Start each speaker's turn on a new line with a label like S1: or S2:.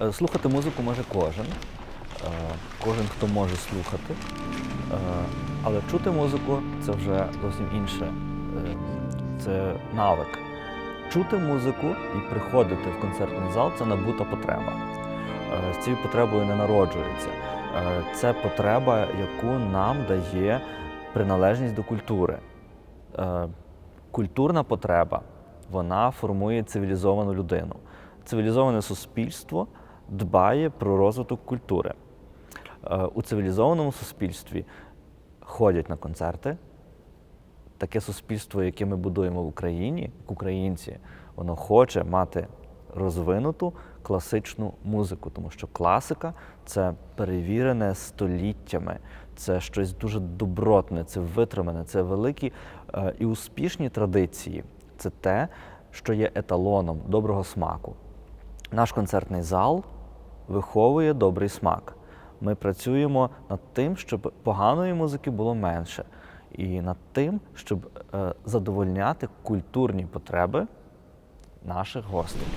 S1: Е, Слухати музику може кожен, е, кожен, хто може слухати. Е, Але чути музику це вже зовсім інше. Це навик. Чути музику і приходити в концертний зал це набута потреба. З цією потребою не народжується. Це потреба, яку нам дає приналежність до культури. Культурна потреба вона формує цивілізовану людину. Цивілізоване суспільство дбає про розвиток культури. Е, У цивілізованому суспільстві ходять на концерти. Таке суспільство, яке ми будуємо в Україні, українці, воно хоче мати розвинуту класичну музику, тому що класика це перевірене століттями, це щось дуже добротне, це витримане, це великі е, і успішні традиції. Це те, що є еталоном доброго смаку. Наш концертний зал виховує добрий смак. Ми працюємо над тим, щоб поганої музики було менше, і над тим, щоб е, задовольняти культурні потреби наших гостей.